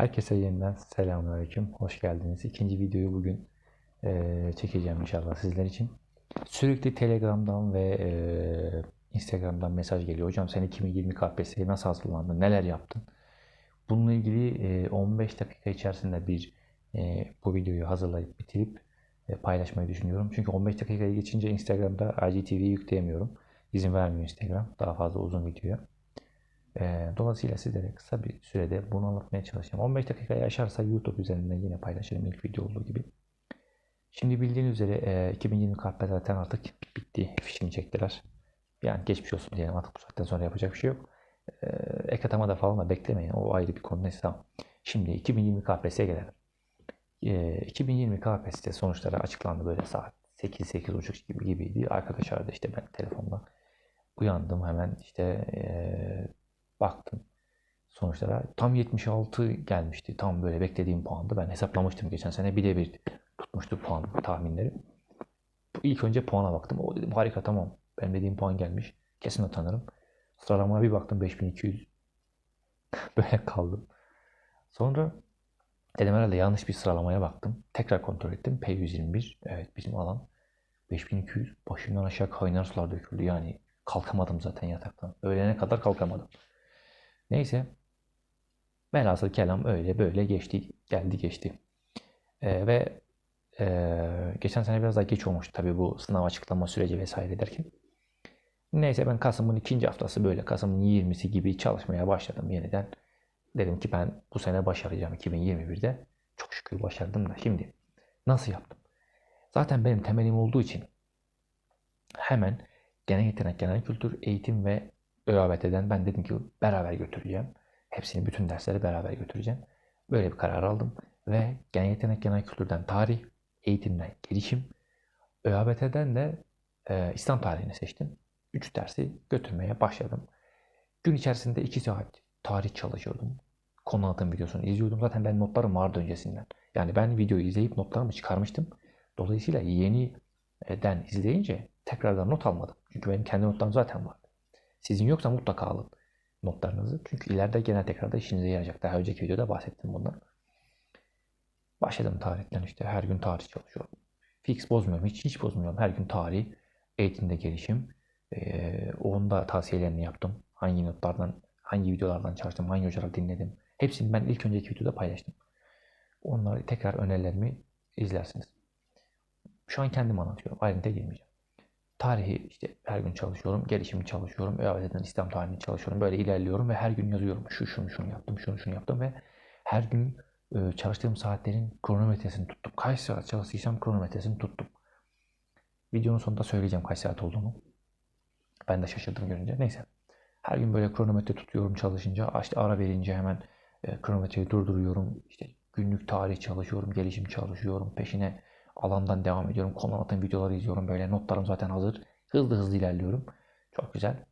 Herkese yeniden selamünaleyküm. Hoş geldiniz. İkinci videoyu bugün eee, çekeceğim inşallah sizler için. Sürekli Telegram'dan ve eee, Instagram'dan mesaj geliyor. Hocam sen 2020 KPSS'ye nasıl hazırlandın? Neler yaptın? Bununla ilgili eee, 15 dakika içerisinde bir eee, bu videoyu hazırlayıp bitirip eee, paylaşmayı düşünüyorum. Çünkü 15 dakikayı geçince Instagram'da IGTV'yi yükleyemiyorum. İzin vermiyor Instagram daha fazla uzun videoya. Ee, dolayısıyla sizlere kısa bir sürede bunu anlatmaya çalışacağım. 15 dakikayı aşarsa YouTube üzerinden yine paylaşırım ilk video olduğu gibi. Şimdi bildiğiniz üzere e, 2020 KP zaten artık bitti. Fişini çektiler. Yani geçmiş olsun diyelim artık bu saatten sonra yapacak bir şey yok. E, ek atamada falan da beklemeyin. O ayrı bir konu. Neyse. Şimdi 2020 KPSS'ye gelelim. E, 2020 KPSS sonuçları açıklandı böyle saat 8-8.30 gibi gibiydi. Arkadaş aradı işte ben telefonla uyandım hemen işte e, baktım sonuçlara. Tam 76 gelmişti. Tam böyle beklediğim puandı. Ben hesaplamıştım geçen sene. Bir de bir tutmuştu puan tahminleri. İlk önce puana baktım. O dedim harika tamam. Benim dediğim puan gelmiş. Kesin atanırım. Sıralamaya bir baktım 5200. böyle kaldım. Sonra dedim herhalde yanlış bir sıralamaya baktım. Tekrar kontrol ettim. P121. Evet bizim alan. 5200. Başımdan aşağı kaynar sular döküldü. Yani kalkamadım zaten yataktan. Öğlene kadar kalkamadım. Neyse. Velhasıl kelam öyle böyle geçti. Geldi geçti. Ee, ve ee, geçen sene biraz daha geç olmuştu tabii bu sınav açıklama süreci vesaire derken. Neyse ben Kasım'ın ikinci haftası böyle Kasım'ın 20'si gibi çalışmaya başladım yeniden. Dedim ki ben bu sene başaracağım 2021'de. Çok şükür başardım da şimdi nasıl yaptım? Zaten benim temelim olduğu için hemen genel yetenek, genel kültür, eğitim ve ÖABT'den ben dedim ki beraber götüreceğim. Hepsini, bütün dersleri beraber götüreceğim. Böyle bir karar aldım. Ve genel yetenek, genel kültürden tarih, eğitimden gelişim, ÖABT'den de e, İslam tarihini seçtim. Üç dersi götürmeye başladım. Gün içerisinde iki saat tarih çalışıyordum. Konu anlatım videosunu izliyordum. Zaten ben notlarım vardı öncesinden. Yani ben videoyu izleyip notlarımı çıkarmıştım. Dolayısıyla yeniden izleyince tekrardan not almadım. Çünkü benim kendi notlarım zaten vardı. Sizin yoksa mutlaka alın notlarınızı. Çünkü ileride genel tekrarda işinize yarayacak. Daha önceki videoda bahsettim bundan. Başladım tarihten işte her gün tarih çalışıyorum. Fix bozmuyorum. Hiç hiç bozmuyorum. Her gün tarih, eğitimde gelişim. Ee, onun da tavsiyelerini yaptım. Hangi notlardan, hangi videolardan çalıştım, hangi hocalar dinledim. Hepsini ben ilk önceki videoda paylaştım. Onları tekrar önerilerimi izlersiniz. Şu an kendim anlatıyorum. Ayrıntıya girmeyeceğim. Tarihi işte her gün çalışıyorum. Gelişimi çalışıyorum. ÖABT'den İslam tarihini çalışıyorum. Böyle ilerliyorum ve her gün yazıyorum. Şu şunu şunu yaptım, şunu şunu yaptım ve her gün e, çalıştığım saatlerin kronometresini tuttum. Kaç saat çalıştıysam kronometresini tuttum. Videonun sonunda söyleyeceğim kaç saat olduğunu. Ben de şaşırdım görünce. Neyse. Her gün böyle kronometre tutuyorum çalışınca. İşte ara verince hemen e, kronometreyi durduruyorum. İşte günlük tarih çalışıyorum, gelişim çalışıyorum. Peşine alandan devam ediyorum. Konu anlatım videoları izliyorum. Böyle notlarım zaten hazır. Hızlı hızlı ilerliyorum. Çok güzel.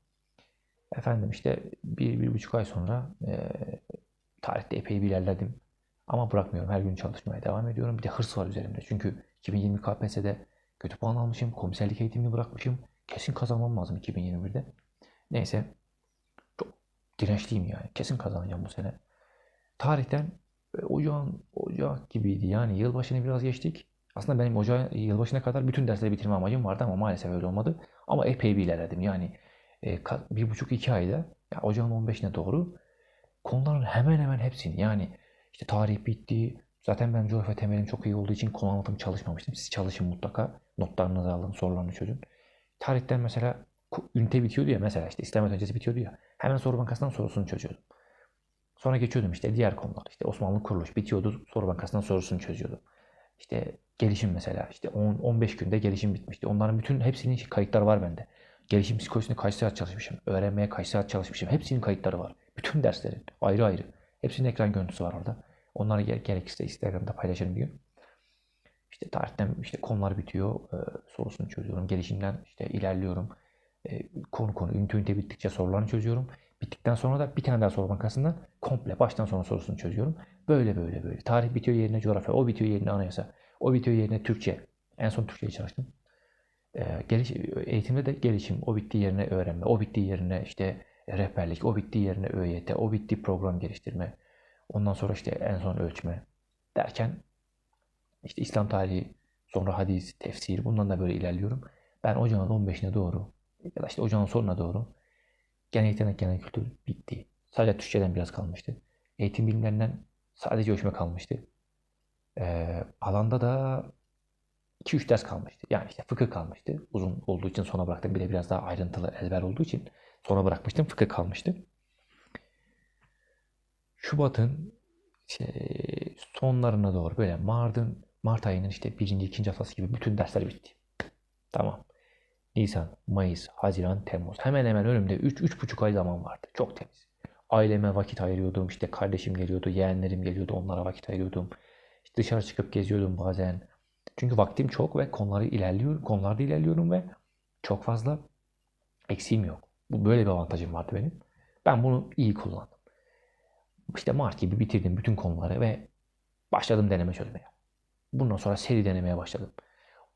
Efendim işte bir, bir buçuk ay sonra e, tarihte epey bir ilerledim. Ama bırakmıyorum. Her gün çalışmaya devam ediyorum. Bir de hırs var üzerimde. Çünkü 2020 KPSS'de kötü puan almışım. Komiserlik eğitimini bırakmışım. Kesin kazanmam lazım 2021'de. Neyse. Çok dirençliyim yani. Kesin kazanacağım bu sene. Tarihten e, ocağın ocak gibiydi. Yani yılbaşını biraz geçtik. Aslında benim ocağı yılbaşına kadar bütün dersleri bitirme amacım vardı ama maalesef öyle olmadı. Ama epey bir ilerledim. Yani e, bir buçuk iki ayda yani ocağın 15'ine doğru konuların hemen hemen hepsini yani işte tarih bitti. Zaten ben coğrafya temelim çok iyi olduğu için konu anlatım çalışmamıştım. Siz çalışın mutlaka. Notlarınızı alın, sorularını çözün. Tarihten mesela ünite bitiyordu ya mesela işte İslamiyet öncesi bitiyordu ya. Hemen soru bankasından sorusunu çözüyordum. Sonra geçiyordum işte diğer konular. İşte Osmanlı kuruluş bitiyordu. Soru bankasından sorusunu çözüyordum. İşte gelişim mesela işte 10 15 günde gelişim bitmişti. Onların bütün hepsinin kayıtları var bende. Gelişim psikolojisinde kaç saat çalışmışım, öğrenmeye kaç saat çalışmışım. Hepsinin kayıtları var. Bütün derslerin ayrı ayrı. Hepsinin ekran görüntüsü var orada. Onları gerekirse Instagram'da paylaşırım bir gün. İşte tarihten işte konular bitiyor. E, sorusunu çözüyorum. Gelişimden işte ilerliyorum. E, konu konu ünite ünite bittikçe sorularını çözüyorum. Bittikten sonra da bir tane daha soru bankasından komple baştan sona sorusunu çözüyorum. Böyle böyle böyle. Tarih bitiyor yerine coğrafya. O bitiyor yerine anayasa. O bitiyor yerine Türkçe. En son Türkçeyi çalıştım. E, geliş, eğitimde de gelişim. O bittiği yerine öğrenme. O bittiği yerine işte rehberlik. O bittiği yerine ÖYT. O bitti program geliştirme. Ondan sonra işte en son ölçme derken işte İslam tarihi, sonra hadis, tefsir bundan da böyle ilerliyorum. Ben ocağın 15'ine doğru ya da işte ocağın sonuna doğru genel yetenek, genel kültür bitti. Sadece Türkçeden biraz kalmıştı. Eğitim bilimlerinden sadece ölçme kalmıştı. Ee, alanda da 2-3 ders kalmıştı. Yani işte fıkıh kalmıştı. Uzun olduğu için sona bıraktım. Bir de biraz daha ayrıntılı ezber olduğu için sona bırakmıştım. Fıkıh kalmıştı. Şubat'ın şey, sonlarına doğru böyle Mart'ın Mart ayının işte birinci, ikinci haftası gibi bütün dersler bitti. Tamam. Nisan, Mayıs, Haziran, Temmuz. Hemen hemen önümde 3-3,5 ay zaman vardı. Çok temiz. Aileme vakit ayırıyordum. İşte kardeşim geliyordu, yeğenlerim geliyordu. Onlara vakit ayırıyordum. İşte dışarı çıkıp geziyordum bazen. Çünkü vaktim çok ve konuları ilerliyor, konularda ilerliyorum ve çok fazla eksiğim yok. Bu böyle bir avantajım vardı benim. Ben bunu iyi kullandım. İşte Mart gibi bitirdim bütün konuları ve başladım deneme çözmeye. Bundan sonra seri denemeye başladım.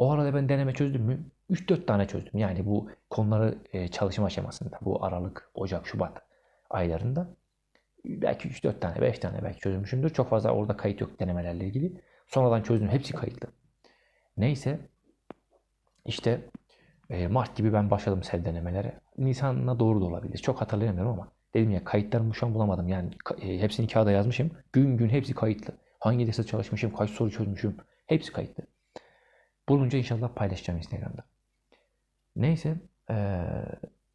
O arada ben deneme çözdüm mü? 3-4 tane çözdüm. Yani bu konuları e, çalışma aşamasında, bu Aralık, Ocak, Şubat aylarında belki 3-4 tane, 5 tane belki çözmüşümdür. Çok fazla orada kayıt yok denemelerle ilgili. Sonradan çözdüm. Hepsi kayıtlı. Neyse işte e, Mart gibi ben başladım sel denemelere. Nisan'a doğru da olabilir. Çok hatırlayamıyorum ama dedim ya kayıtlarımı şu an bulamadım. Yani e, hepsini kağıda yazmışım. Gün gün hepsi kayıtlı. Hangi derste çalışmışım, kaç soru çözmüşüm. Hepsi kayıtlı. Bulunca inşallah paylaşacağım Instagram'da. Neyse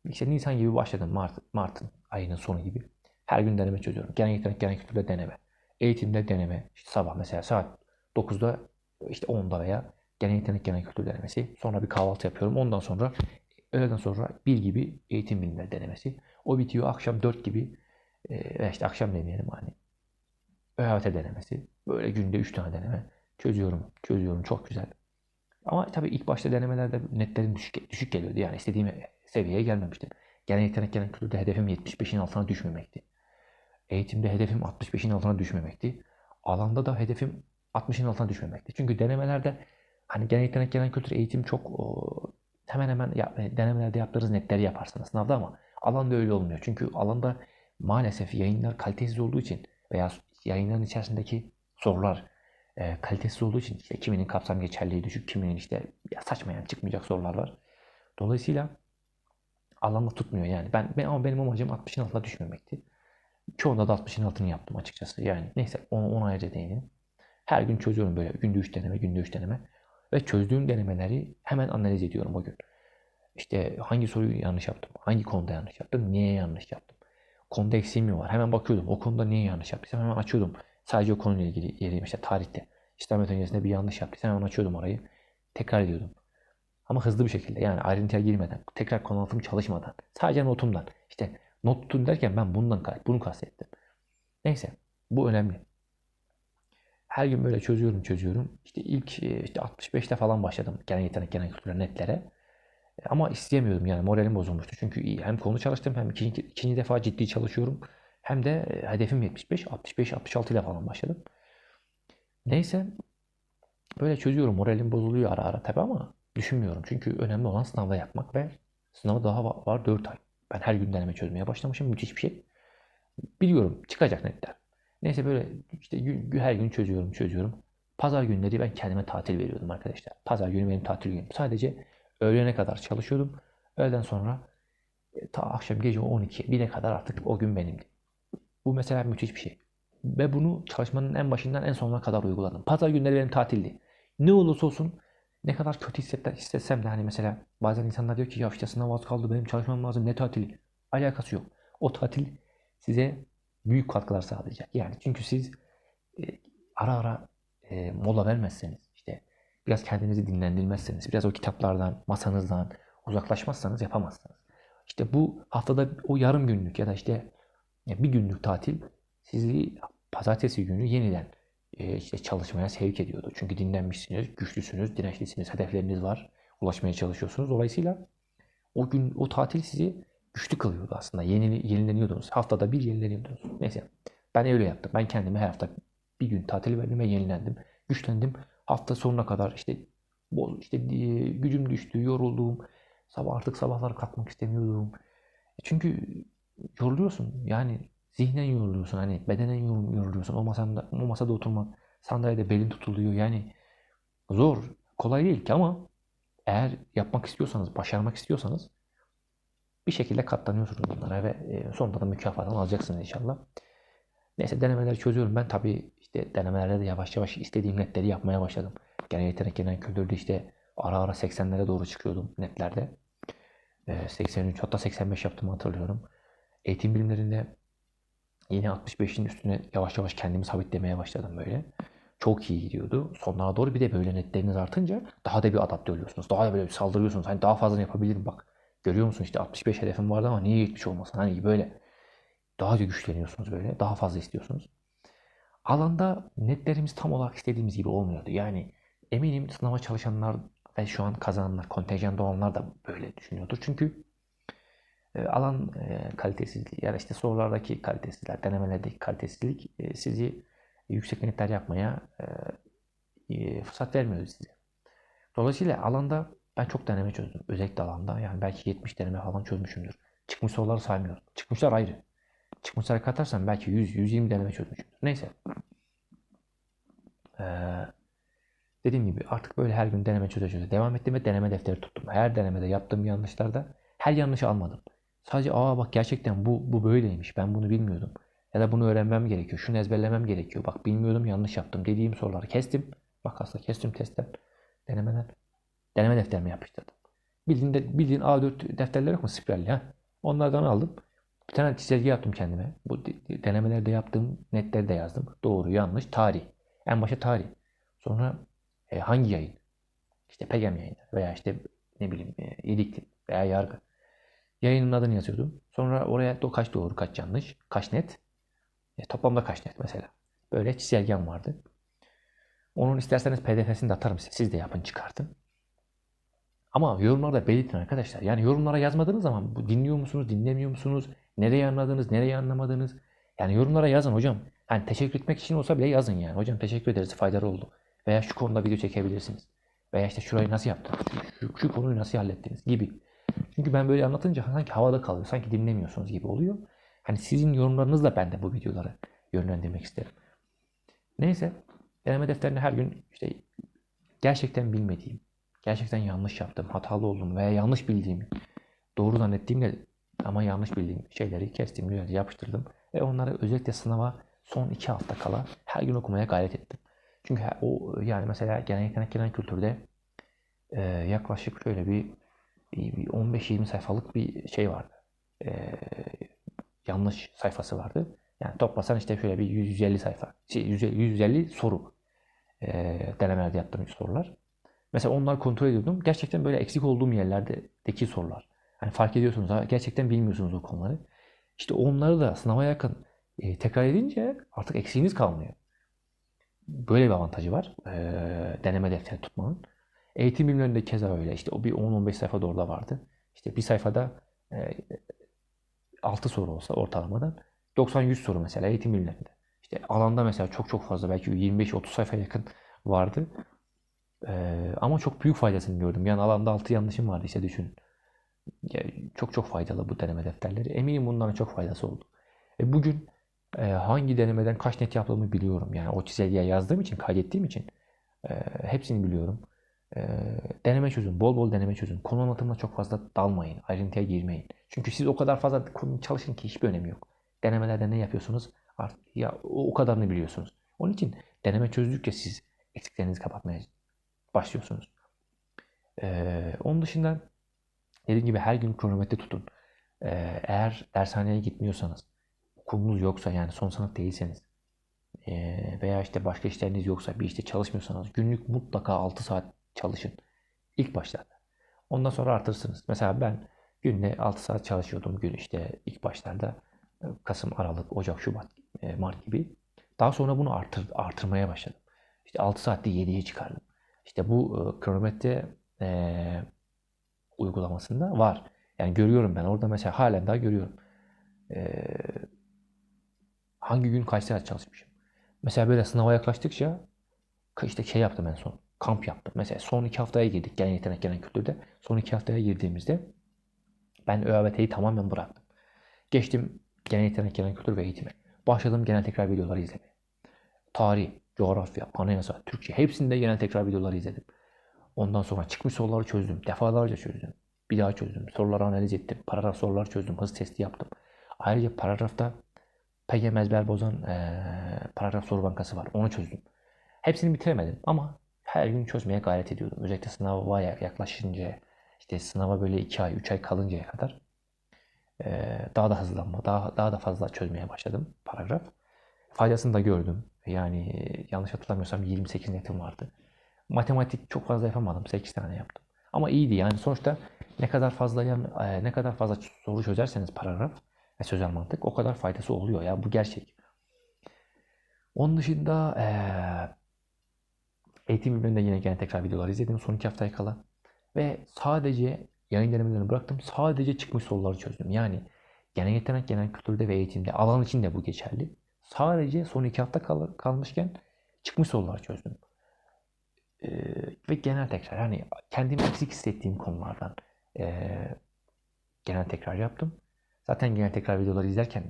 işte Nisan gibi başladım Mart, Mart'ın ayının sonu gibi. Her gün deneme çözüyorum. Genel yetenek, genel kültürde deneme. Eğitimde deneme. İşte sabah mesela saat 9'da işte 10'da veya genel yetenek, genel kültür denemesi. Sonra bir kahvaltı yapıyorum. Ondan sonra öğleden sonra 1 gibi eğitim bilimleri denemesi. O bitiyor akşam 4 gibi e, işte akşam demeyelim hani ÖHT denemesi. Böyle günde 3 tane deneme çözüyorum. Çözüyorum. Çok güzel. Ama tabii ilk başta denemelerde netlerim düşük, düşük geliyordu. Yani istediğim seviyeye gelmemiştim. Genel yetenek genel kültürde hedefim 75'in altına düşmemekti. Eğitimde hedefim 65'in altına düşmemekti. Alanda da hedefim 60'in altına düşmemekti. Çünkü denemelerde hani genel yetenek genel kültür eğitim çok o, hemen hemen ya, e, denemelerde yaptığınız netleri yaparsınız sınavda ama alanda öyle olmuyor. Çünkü alanda maalesef yayınlar kalitesiz olduğu için veya yayınların içerisindeki sorular e, kalitesiz olduğu için işte kiminin kapsam geçerliği düşük, kiminin işte ya saçmayan çıkmayacak sorular var. Dolayısıyla alanda tutmuyor yani. Ben, ben ama benim amacım 60'ın altına düşmemekti. Çoğunda da 60'ın altını yaptım açıkçası. Yani neyse onu, ona ayrıca değineyim. Her gün çözüyorum böyle günde 3 deneme, günde 3 deneme. Ve çözdüğüm denemeleri hemen analiz ediyorum o gün. İşte hangi soruyu yanlış yaptım, hangi konuda yanlış yaptım, niye yanlış yaptım. Konuda eksiğim mi var? Hemen bakıyordum. O konuda niye yanlış yaptıysam hemen açıyordum. Sadece o konuyla ilgili yeriyim işte tarihte. İslamiyet öncesinde bir yanlış yaptıysam hemen açıyordum orayı. Tekrar ediyordum. Ama hızlı bir şekilde yani ayrıntıya girmeden, tekrar konu çalışmadan, sadece notumdan. İşte not tutun derken ben bundan bunu kastettim. Neyse bu önemli. Her gün böyle çözüyorum çözüyorum. İşte ilk e, işte 65'te falan başladım genel yetenek genel kültür netlere. Ama isteyemiyordum yani moralim bozulmuştu. Çünkü iyi hem konu çalıştım hem ikinci, ikinci defa ciddi çalışıyorum. Hem de e, hedefim 75, 65, 66 ile falan başladım. Neyse böyle çözüyorum. Moralim bozuluyor ara ara tabi ama düşünmüyorum. Çünkü önemli olan sınavda yapmak ve sınavı daha var 4 ay. Ben her gün deneme çözmeye başlamışım. Müthiş bir şey. Biliyorum çıkacak netler. Neyse böyle işte gün, her gün çözüyorum çözüyorum. Pazar günleri ben kendime tatil veriyordum arkadaşlar. Pazar günü benim tatil günüm. Sadece öğlene kadar çalışıyordum. Öğleden sonra e, ta akşam gece 12 1'e kadar artık o gün benimdi. Bu mesela müthiş bir şey. Ve bunu çalışmanın en başından en sonuna kadar uyguladım. Pazar günleri benim tatildi. Ne olursa olsun ne kadar kötü hissetsem de hani mesela bazen insanlar diyor ki ya işte sınav az kaldı benim çalışmam lazım ne tatili? Alakası yok. O tatil size büyük katkılar sağlayacak. Yani çünkü siz e, ara ara e, mola vermezseniz işte biraz kendinizi dinlendirmezseniz biraz o kitaplardan masanızdan uzaklaşmazsanız yapamazsınız. İşte bu haftada o yarım günlük ya da işte bir günlük tatil sizi pazartesi günü yeniden e, işte çalışmaya sevk ediyordu. Çünkü dinlenmişsiniz, güçlüsünüz, dirençlisiniz, hedefleriniz var, ulaşmaya çalışıyorsunuz. Dolayısıyla o gün o tatil sizi güçlü kılıyordu aslında. Yeni, yenileniyordunuz. Haftada bir yenileniyordunuz. Neyse ben öyle yaptım. Ben kendime her hafta bir gün tatil verdim ve yenilendim. Güçlendim. Hafta sonuna kadar işte işte e, gücüm düştü, yoruldum. Sabah artık sabahlar kalkmak istemiyordum. Çünkü yoruluyorsun. Yani Zihnen yoruluyorsun hani bedenen yor- yoruluyorsun. O masada, o masada oturmak, sandalyede belin tutuluyor. Yani zor, kolay değil ki ama eğer yapmak istiyorsanız, başarmak istiyorsanız bir şekilde katlanıyorsunuz bunlara ve e, sonunda da mükafatını alacaksınız inşallah. Neyse denemeleri çözüyorum. Ben tabii işte denemelerde de yavaş yavaş istediğim netleri yapmaya başladım. Genel yetenek genel kültürde işte ara ara 80'lere doğru çıkıyordum netlerde. Ee, 83 hatta 85 yaptığımı hatırlıyorum. Eğitim bilimlerinde yine 65'in üstüne yavaş yavaş kendimi sabitlemeye başladım böyle. Çok iyi gidiyordu. Sonlara doğru bir de böyle netleriniz artınca daha da bir adapte oluyorsunuz. Daha da böyle bir saldırıyorsunuz. Hani daha fazla yapabilirim bak. Görüyor musun işte 65 hedefim vardı ama niye 70 olmasın? Hani böyle daha da güçleniyorsunuz böyle. Daha fazla istiyorsunuz. Alanda netlerimiz tam olarak istediğimiz gibi olmuyordu. Yani eminim sınava çalışanlar ve şu an kazananlar, kontenjanda olanlar da böyle düşünüyordur. Çünkü alan e, kalitesizliği ya işte sorulardaki kalitesizlikler, denemelerdeki kalitesizlik e, sizi yüksek netler yapmaya e, fırsat vermiyor size. Dolayısıyla alanda ben çok deneme çözdüm. Özellikle alanda yani belki 70 deneme falan çözmüşümdür. Çıkmış soruları saymıyorum. Çıkmışlar ayrı. Çıkmışları katarsam belki 100-120 deneme çözmüşümdür. Neyse. Ee, dediğim gibi artık böyle her gün deneme çöze devam ettim ve deneme defteri tuttum. Her denemede yaptığım yanlışlarda her yanlışı almadım. Sadece aa bak gerçekten bu, bu böyleymiş ben bunu bilmiyordum. Ya da bunu öğrenmem gerekiyor. Şunu ezberlemem gerekiyor. Bak bilmiyordum yanlış yaptım dediğim soruları kestim. Bak aslında kestim testten. Denemeden. Deneme defterime yapıştırdım. Bildiğin, de, bildiğin A4 defterler yok mu spiralli ha? Onlardan aldım. Bir tane çizelge yaptım kendime. Bu de- denemelerde yaptığım netleri de yazdım. Doğru, yanlış, tarih. En başa tarih. Sonra e, hangi yayın? İşte PEGEM yayınları veya işte ne bileyim e, İdikli veya Yargı. Yayının adını yazıyordum. Sonra oraya do- kaç doğru, kaç yanlış, kaç net. E, toplamda kaç net mesela. Böyle çizelgem vardı. Onun isterseniz PDF'sini de atarım size. Siz de yapın çıkartın. Ama yorumlarda belirtin arkadaşlar. Yani yorumlara yazmadığınız zaman bu dinliyor musunuz, dinlemiyor musunuz? Nereye anladınız, nereye anlamadınız? Yani yorumlara yazın hocam. Hani teşekkür etmek için olsa bile yazın yani. Hocam teşekkür ederiz, faydalı oldu. Veya şu konuda video çekebilirsiniz. Veya işte şurayı nasıl yaptınız, şu, şu konuyu nasıl hallettiniz gibi. Çünkü ben böyle anlatınca sanki havada kalıyor, sanki dinlemiyorsunuz gibi oluyor. Hani sizin yorumlarınızla ben de bu videoları yönlendirmek isterim. Neyse, deneme defterine her gün işte gerçekten bilmediğim, gerçekten yanlış yaptım, hatalı oldum veya yanlış bildiğimi, doğru zannettiğimle ama yanlış bildiğim şeyleri kestim, düzelttim, yapıştırdım. Ve onları özellikle sınava son iki hafta kala her gün okumaya gayret ettim. Çünkü o yani mesela genel yetenek genel kültürde e, yaklaşık şöyle bir 15-20 sayfalık bir şey vardı. E, yanlış sayfası vardı. Yani toplasan işte şöyle bir 150 sayfa, şey, 150, 150 soru e, denemelerde yaptığım sorular. Mesela onları kontrol ediyordum. Gerçekten böyle eksik olduğum yerlerdeki sorular. Hani fark ediyorsunuz ha, gerçekten bilmiyorsunuz o konuları. İşte onları da sınava yakın e, tekrar edince artık eksiğiniz kalmıyor. Böyle bir avantajı var. e, deneme defteri tutmanın. Eğitim bilimlerinde keza öyle. İşte o bir 10-15 sayfa da vardı. İşte bir sayfada e, 6 soru olsa ortalamadan 90-100 soru mesela eğitim bilimlerinde. İşte alanda mesela çok çok fazla belki 25-30 sayfa yakın vardı. Ee, ama çok büyük faydasını gördüm. Yani alanda 6 yanlışım vardı işte düşünün. Ya, çok çok faydalı bu deneme defterleri. Eminim bunların çok faydası oldu. E, bugün e, hangi denemeden kaç net yaptığımı biliyorum. Yani o çizelgeye yazdığım için, kaydettiğim için e, hepsini biliyorum. E, deneme çözün, bol bol deneme çözün. Konu anlatımına çok fazla dalmayın, ayrıntıya girmeyin. Çünkü siz o kadar fazla konu çalışın ki hiçbir önemi yok. Denemelerde ne yapıyorsunuz? Artık ya o, kadarını biliyorsunuz. Onun için deneme çözdükçe siz eksiklerinizi kapatmaya başlıyorsunuz. Ee, onun dışında dediğim gibi her gün kronometre tutun. Ee, eğer dershaneye gitmiyorsanız, okulunuz yoksa yani son sınıf değilseniz ee, veya işte başka işleriniz yoksa bir işte çalışmıyorsanız günlük mutlaka 6 saat çalışın. İlk başlarda. Ondan sonra artırsınız. Mesela ben günde 6 saat çalışıyordum gün işte ilk başlarda Kasım, Aralık, Ocak, Şubat, e, Mart gibi. Daha sonra bunu artır, artırmaya başladım. İşte 6 saatte 7'ye çıkardım. İşte bu e, kronometre e, uygulamasında var. Yani görüyorum ben orada mesela halen daha görüyorum. E, hangi gün kaç saat çalışmışım. Mesela böyle sınava yaklaştıkça işte şey yaptım en son. Kamp yaptım. Mesela son iki haftaya girdik genel yetenek genel kültürde. Son iki haftaya girdiğimizde ben ÖABT'yi tamamen bıraktım. Geçtim Genel yetenek, genel kültür ve eğitime. Başladım genel tekrar videoları izlemeye. Tarih, coğrafya, anayasa, Türkçe hepsinde genel tekrar videoları izledim. Ondan sonra çıkmış soruları çözdüm. Defalarca çözdüm. Bir daha çözdüm. Soruları analiz ettim. Paragraf soruları çözdüm. Hız testi yaptım. Ayrıca paragrafta PGM ezber bozan eee, paragraf soru bankası var. Onu çözdüm. Hepsini bitiremedim ama her gün çözmeye gayret ediyordum. Özellikle sınava yaklaşınca, işte sınava böyle 2 ay, 3 ay kalıncaya kadar daha da hızlanma, daha, daha da fazla çözmeye başladım paragraf. Faydasını da gördüm. Yani yanlış hatırlamıyorsam 28 netim vardı. Matematik çok fazla yapamadım. 8 tane yaptım. Ama iyiydi yani sonuçta ne kadar fazla ne kadar fazla soru çözerseniz paragraf ve sözel mantık o kadar faydası oluyor ya bu gerçek. Onun dışında eee eğitim bilimlerinde yine gene tekrar videolar izledim son iki haftaya kala. Ve sadece yayın denemelerini bıraktım. Sadece çıkmış soruları çözdüm. Yani genel yetenek, genel kültürde ve eğitimde alan için de bu geçerli. Sadece son iki hafta kal- kalmışken çıkmış sorular çözdüm. Ee, ve genel tekrar yani kendimi eksik hissettiğim konulardan ee, genel tekrar yaptım. Zaten genel tekrar videoları izlerken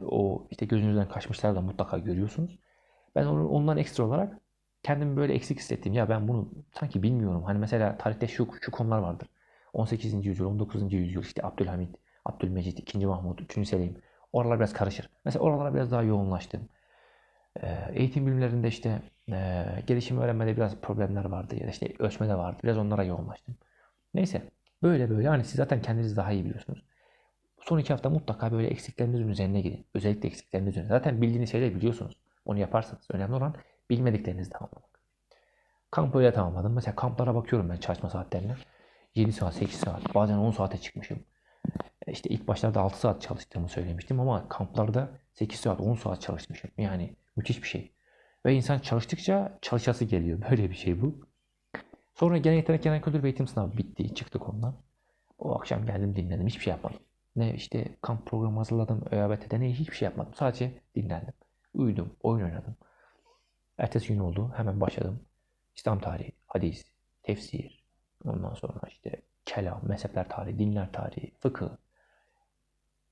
o işte gözünüzden kaçmışlar da mutlaka görüyorsunuz. Ben ondan ekstra olarak kendimi böyle eksik hissettim. Ya ben bunu sanki bilmiyorum. Hani mesela tarihte şu, şu konular vardır. 18. yüzyıl, 19. yüzyıl işte Abdülhamit, Abdülmecit, 2. Mahmut, 3. Selim. Oralar biraz karışır. Mesela oralara biraz daha yoğunlaştım. Ee, Eğitim bilimlerinde işte e, gelişim öğrenmede biraz problemler vardı ya da işte ölçmede vardı. Biraz onlara yoğunlaştım. Neyse böyle böyle yani siz zaten kendiniz daha iyi biliyorsunuz. Son iki hafta mutlaka böyle eksiklerinizin üzerine gidin. Özellikle eksikleriniz üzerine. Zaten bildiğiniz şeyleri biliyorsunuz. Onu yaparsanız. Önemli olan bilmediklerinizi tamamlamak. Kamp öyle tamamladım. Mesela kamplara bakıyorum ben çalışma saatlerine. 7 saat, 8 saat, bazen 10 saate çıkmışım. E İşte ilk başlarda 6 saat çalıştığımı söylemiştim ama kamplarda 8 saat, 10 saat çalışmışım. Yani müthiş bir şey. Ve insan çalıştıkça çalışası geliyor. Böyle bir şey bu. Sonra genel yetenek genel kültür eğitim sınavı bitti. Çıktık ondan. O akşam geldim dinledim. Hiçbir şey yapmadım. Ne işte kamp programı hazırladım. ÖABT'de ne hiçbir şey yapmadım. Sadece dinlendim. Uyudum. Oyun oynadım. Ertesi gün oldu. Hemen başladım. İslam tarihi, hadis, tefsir. Ondan sonra işte kelam, mezhepler tarihi, dinler tarihi, fıkıh.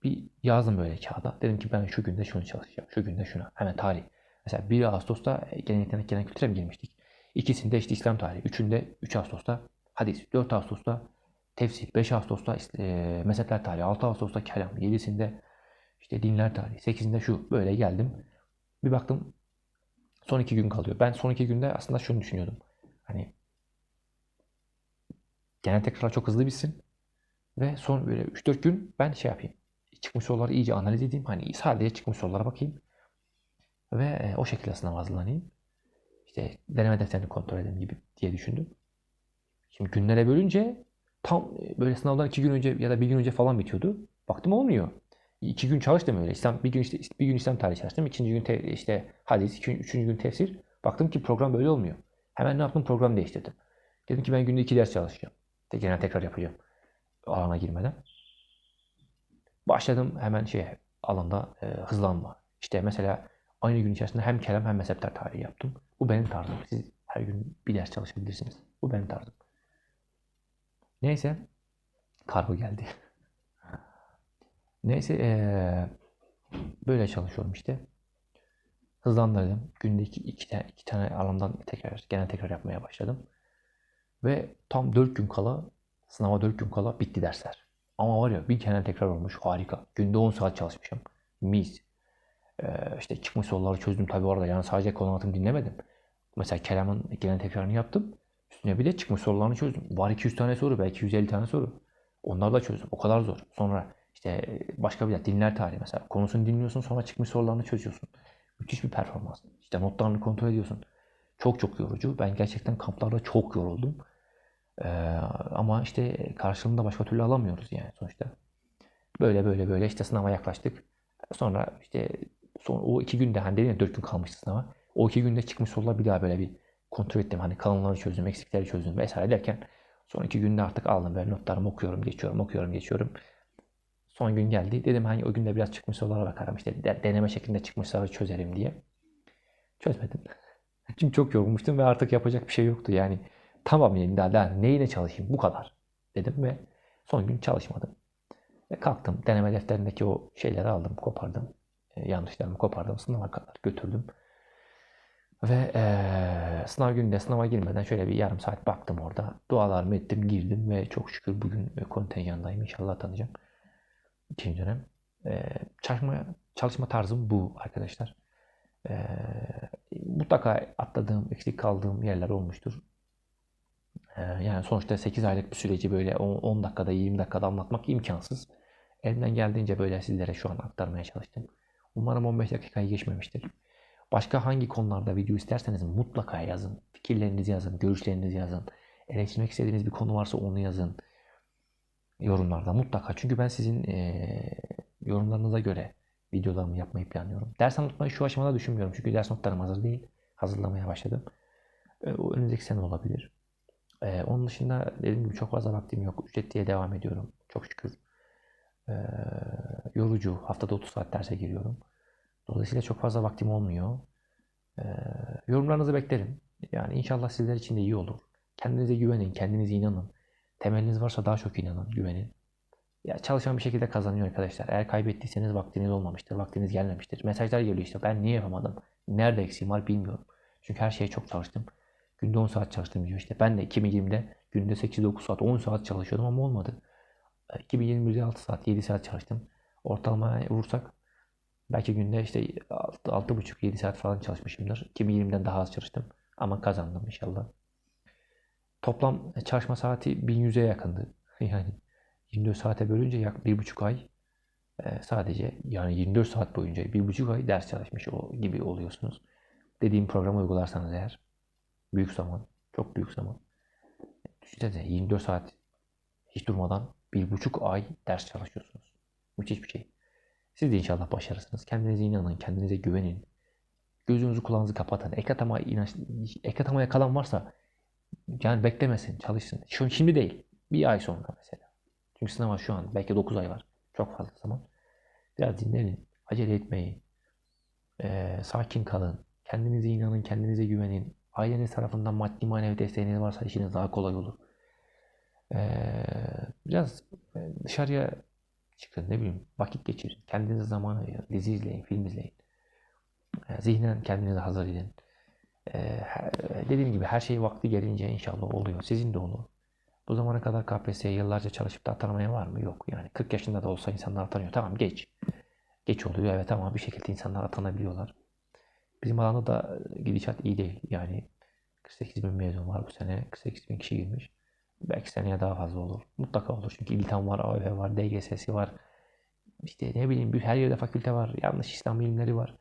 Bir yazdım böyle kağıda. Dedim ki ben şu günde şunu çalışacağım. Şu günde şuna. Hemen tarih. Mesela 1 Ağustos'ta genel yetenek genel kültüre mi girmiştik? İkisinde işte İslam tarihi. Üçünde 3 Ağustos'ta hadis. 4 Ağustos'ta tefsir. 5 Ağustos'ta e, mezhepler tarihi. 6 Ağustos'ta kelam. 7'sinde işte dinler tarihi. 8'inde şu. Böyle geldim. Bir baktım son iki gün kalıyor. Ben son iki günde aslında şunu düşünüyordum. Hani genel tekrar çok hızlı bitsin. Ve son böyle 3-4 gün ben şey yapayım. Çıkmış soruları iyice analiz edeyim. Hani sadece çıkmış sorulara bakayım. Ve e, o şekilde sınav hazırlanayım. İşte deneme defterini kontrol edeyim gibi diye düşündüm. Şimdi günlere bölünce tam e, böyle sınavdan iki gün önce ya da bir gün önce falan bitiyordu. Baktım olmuyor. İki gün çalıştım öyle. İslam, bir gün işte bir gün İslam tarihi çalıştım. İkinci gün te- işte hadis, iki, üçüncü gün tefsir. Baktım ki program böyle olmuyor. Hemen ne yaptım? Program değiştirdim. Dedim ki ben günde iki ders çalışacağım. Genel tekrar yapacağım. Alana girmeden. Başladım hemen şey alanda e, hızlanma. İşte mesela aynı gün içerisinde hem kelam hem mezhepler tarihi yaptım. Bu benim tarzım. Siz her gün bir ders çalışabilirsiniz. Bu benim tarzım. Neyse kargo geldi. Neyse eee, böyle çalışıyorum işte. Hızlandırdım. Günde iki, iki, tane, iki tane alandan tekrar, genel tekrar yapmaya başladım. Ve tam 4 gün kala, sınava 4 gün kala bitti dersler. Ama var ya bir genel tekrar olmuş harika. Günde 10 saat çalışmışım. Mis. Eee işte çıkmış soruları çözdüm tabii orada. Yani sadece konu dinlemedim. Mesela kelamın genel tekrarını yaptım. Üstüne bir de çıkmış sorularını çözdüm. Var 200 tane soru, belki 150 tane soru. Onları da çözdüm. O kadar zor. Sonra işte başka bir dinler tarihi mesela. Konusunu dinliyorsun sonra çıkmış sorularını çözüyorsun. Müthiş bir performans. İşte notlarını kontrol ediyorsun. Çok çok yorucu. Ben gerçekten kamplarda çok yoruldum. Ee, ama işte karşılığında başka türlü alamıyoruz yani sonuçta. Böyle böyle böyle işte sınava yaklaştık. Sonra işte son o iki günde hani dedim ya dört gün kalmıştı sınava. O iki günde çıkmış sorular bir daha böyle bir kontrol ettim. Hani kalınları çözdüm, eksikleri çözdüm vesaire derken son iki günde artık aldım böyle notlarımı okuyorum, geçiyorum, okuyorum, geçiyorum. Son gün geldi. Dedim hani o günde biraz çıkmış sorulara bakarım işte de- deneme şeklinde çıkmış soruları çözerim diye. Çözmedim. Çünkü çok yorulmuştum ve artık yapacak bir şey yoktu. Yani tamam yani daha, neyine çalışayım bu kadar dedim ve son gün çalışmadım. Ve kalktım. Deneme defterindeki o şeyleri aldım, kopardım. E, yanlışlarımı kopardım. Sınava kadar götürdüm. Ve eee, sınav gününde sınava girmeden şöyle bir yarım saat baktım orada. Dualarımı ettim, girdim ve çok şükür bugün e, kontenjandayım. İnşallah atanacağım. İkinci dönem. Eee, çalışma, çalışma tarzım bu arkadaşlar. Eee, mutlaka atladığım, eksik kaldığım yerler olmuştur. Eee, yani sonuçta 8 aylık bir süreci böyle 10 dakikada, 20 dakikada anlatmak imkansız. Elimden geldiğince böyle sizlere şu an aktarmaya çalıştım. Umarım 15 dakikayı geçmemiştir. Başka hangi konularda video isterseniz mutlaka yazın. Fikirlerinizi yazın, görüşlerinizi yazın. Eleştirmek istediğiniz bir konu varsa onu yazın. Yorumlarda mutlaka. Çünkü ben sizin eee, yorumlarınıza göre videolarımı yapmayı planlıyorum. Ders anlatmayı şu aşamada düşünmüyorum. Çünkü ders notlarım hazır değil. Hazırlamaya başladım. E, O önümüzdeki sene olabilir. E, onun dışında dediğim gibi çok fazla vaktim yok. Ücretliye devam ediyorum. Çok şükür. E, yorucu. Haftada 30 saat derse giriyorum. Dolayısıyla çok fazla vaktim olmuyor. Ee, yorumlarınızı beklerim. Yani inşallah sizler için de iyi olur. Kendinize güvenin, kendinize inanın. Temeliniz varsa daha çok inanın, güvenin. Ya çalışan bir şekilde kazanıyor arkadaşlar. Eğer kaybettiyseniz vaktiniz olmamıştır, vaktiniz gelmemiştir. Mesajlar geliyor işte ben niye yapamadım, nerede eksiğim var bilmiyorum. Çünkü her şeye çok çalıştım. Günde 10 saat çalıştım diyor işte. Ben de 2020'de günde 8-9 saat, 10 saat çalışıyordum ama olmadı. 2021'de 6 saat, 7 saat çalıştım. Ortalama vursak Belki günde işte 6,5-7 saat falan çalışmışımdır. 2020'den daha az çalıştım. Ama kazandım inşallah. Toplam çalışma saati 1100'e yakındı. Yani 24 saate bölünce yak 1,5 ay e, sadece yani 24 saat boyunca 1,5 ay ders çalışmış gibi oluyorsunuz. Dediğim programı uygularsanız eğer büyük zaman, çok büyük zaman. Düşünsenize 24 saat hiç durmadan 1,5 ay ders çalışıyorsunuz. Müthiş bir şey. Siz de inşallah başarırsınız. Kendinize inanın, kendinize güvenin. Gözünüzü kulağınızı kapatın. Ek atama, inanç, ek atamaya kalan varsa yani beklemesin, çalışsın. Şu, şimdi değil. Bir ay sonra mesela. Çünkü sınava şu an belki 9 ay var. Çok fazla zaman. Biraz dinlenin. Acele etmeyin. Ee, sakin kalın. Kendinize inanın, kendinize güvenin. Aileniz tarafından maddi manevi desteğiniz varsa işiniz daha kolay olur. Ee, biraz dışarıya çıkın ne bileyim vakit geçirin. Kendinize zaman ayırın. Dizi izleyin, film izleyin. E, zihnen kendinizi hazır edin. E, dediğim gibi her şey vakti gelince inşallah oluyor. Sizin de olur. Bu zamana kadar KPSS'ye yıllarca çalışıp da atanamaya var mı? Yok. Yani 40 yaşında da olsa insanlar atanıyor. Tamam geç. Geç oluyor evet ama bir şekilde insanlar atanabiliyorlar. Bizim alanda da gidişat iyi değil. Yani 48 bin mezun var bu sene. 48 bin kişi girmiş. Belki seneye daha fazla olur. Mutlaka olur. Çünkü İltan var, AÖF var, DGS'si var. İşte ne bileyim her yerde fakülte var. Yanlış İslam bilimleri var.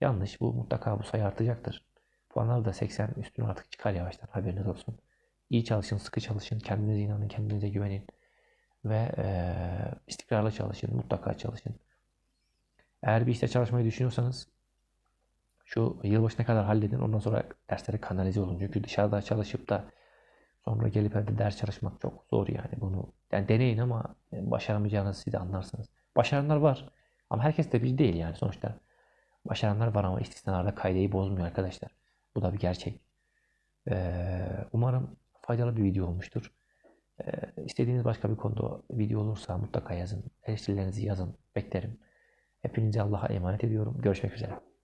Yanlış. Bu mutlaka bu sayı artacaktır. Puanlar da 80 üstüne artık çıkar yavaştan. Haberiniz olsun. İyi çalışın, sıkı çalışın. Kendinize inanın, kendinize güvenin. Ve e, istikrarlı çalışın. Mutlaka çalışın. Eğer bir işte çalışmayı düşünüyorsanız şu yılbaşına kadar halledin. Ondan sonra derslere kanalize olun. Çünkü dışarıda çalışıp da Sonra gelip evde ders çalışmak çok zor yani bunu. Yani deneyin ama başaramayacağınızı siz de anlarsınız. Başaranlar var ama herkes de bir değil yani sonuçta. Başaranlar var ama istisnalarda kaydeyi bozmuyor arkadaşlar. Bu da bir gerçek. Ee, umarım faydalı bir video olmuştur. Ee, istediğiniz başka bir konuda video olursa mutlaka yazın. Eleştirilerinizi yazın. Beklerim. Hepinizi Allah'a emanet ediyorum. Görüşmek üzere.